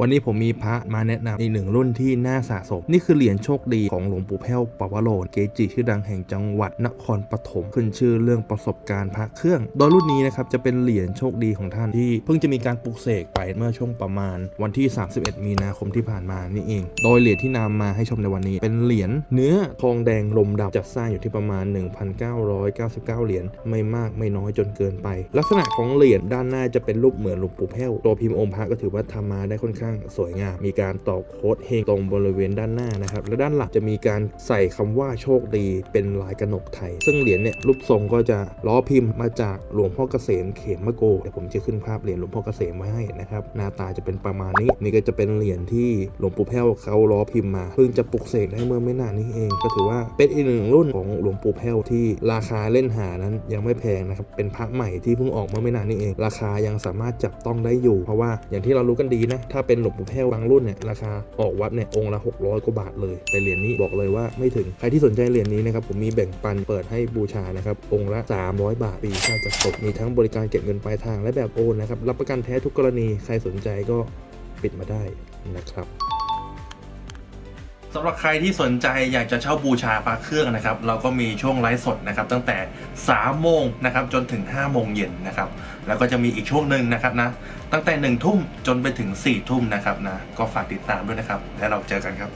วันนี้ผมมีพระมาแนะนำอีกหนึ่งรุ่นที่น่าสะสม นี่คือเหรียญโชคดีของหลวงปู่แพ้วปวโรนเกจิชื่อดังแห่งจังหวัดนครปฐมขึ้นชื่อเรื่องประสบการณ์พระเครื่อง โดยรุ่นนี้นะครับจะเป็นเหรียญโชคดีของท่านที่ เพิ่งจะมีการปลุกเสกไปเมื่อช่วงประมาณ วันที่ 31 มีนาคมที่ผ่านมานี่เอง โดยเหรียญที่นำมาให้ชมในวันนี้ เป็นเหรียญเนื้อทองแดงลมดำจัดสร้างอยู่ที่ประมาณ 1,999 เหรียญไม่มากไม่น้อยจนเกินไป ลักษณะของเหรียญด้านหน้าจะเป็นรูปเหมือนหลวงปู่แพ้วตัวพิมพ์องค์พระก็ถือว่าทำมาได้ค่อนข้างสวยงาม มีการต่อโค้ดเฮงตรงบริเวณด้านหน้านะครับ และด้านหลังจะมีการใส่คำว่าโชคดีเป็นลายกระหนกไทย ซึ่งเหรียญเนี่ยรูปทรงก็จะล้อพิมพ์มาจากหลวงพ่อเกษมเขมมะโกเดี๋ยวผมจะขึ้นภาพเหรียญหลวงพ่อเกษมไว้ให้นะครับหน้าตาจะเป็นประมาณนี้นี่ก็จะเป็นเหรียญที่หลวงปู่แพ้วเขาล้อพิมพ์มาเพิ่งจะปลุกเสกได้เมื่อไม่นานนี้เอง ก็ถือว่าเป็นอีกหนึ่งรุ่นของหลวงปู่แพ้วที่ราคาเล่นหานั้นยังไม่แพงนะครับเป็นพระใหม่ที่เพิ่งออกเมื่อไม่นานนี้เอง ราคายังสามารถจับต้องได้อยู่ เพราะว่าอย่างที่เรารู้กันดีนะถ้าเปเป็นหลวงปู่แพ้วบางรุ่นเนี่ยราคาออกวัดเนี่ยองค์ละ 600 กว่าบาทเลย แต่เหรียญนี้บอกเลยว่าไม่ถึงใครที่สนใจเหรียญนี้นะครับผมมีแบ่งปันเปิดให้บูชานะครับองค์ละ 300 บาทปีค่าจัดส่งมีทั้งบริการเก็บเงินปลายทางและแบบโอนนะครับรับประกันแท้ทุกกรณีใครสนใจก็ปิดมาได้นะครับ สำหรับใครที่สนใจอยากจะเช่าบูชาพระเครื่องนะครับ เราก็มีช่วงไลฟ์สดนะครับ ตั้งแต่3โมงนะครับจนถึง5โมงเย็นนะครับ แล้วก็จะมีอีกช่วงหนึ่งนะครับนะ ตั้งแต่1ทุ่มจนไปถึง4ทุ่มนะครับนะ ก็ฝากติดตามด้วยนะครับ และเราเจอกันครับ